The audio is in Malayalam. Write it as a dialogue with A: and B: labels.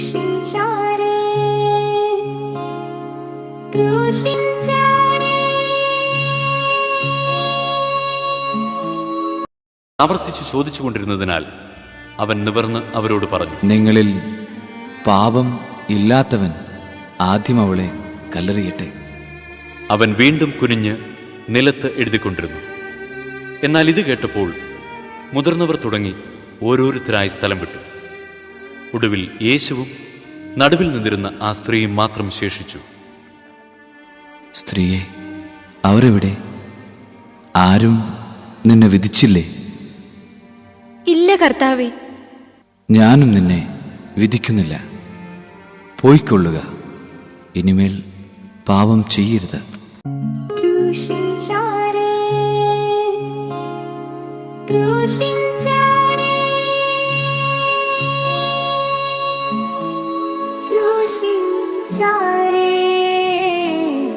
A: ക്രൂശിച്ചാരേ ക്രൂശിച്ചാരേ
B: ആവർത്തിച്ച് ചോദിച്ചുകൊണ്ടിരുന്നതിനാൽ അവൻ നിവർന്ന് അവരോട് പറഞ്ഞു.
C: നിങ്ങളിൽ പാപം ഇല്ലാത്തവൻ ആദ്യം അവളെ കല്ലെറിയട്ടെ.
B: അവൻ വീണ്ടും കുനിഞ്ഞ് നിലത്ത് എഴുതിക്കൊണ്ടിരുന്നു. എന്നാൽ ഇത് കേട്ടപ്പോൾ മുതിർന്നവർ തുടങ്ങി ഓരോരുത്തരായി സ്ഥലം വിട്ടു. ഒടുവിൽ യേശുവും നടുവിൽ നിന്നിരുന്ന ആ സ്ത്രീയും മാത്രം ശേഷിച്ചു.
C: സ്ത്രീയെ അവരെവിടെ? ആരും നിന്നെ വിധിച്ചില്ലേ?
D: ഇല്ല കർത്താവേ.
C: ഞാനും നിന്നെ വിധിക്കുന്നില്ല. പോയിക്കൊള്ളുക. ഇനിമേൽ പാപം ചെയ്യരുത്.
A: ക്രൂശിച്ചാരേ ക്രൂശിച്ചാരേ ക്രൂശിച്ചാരേ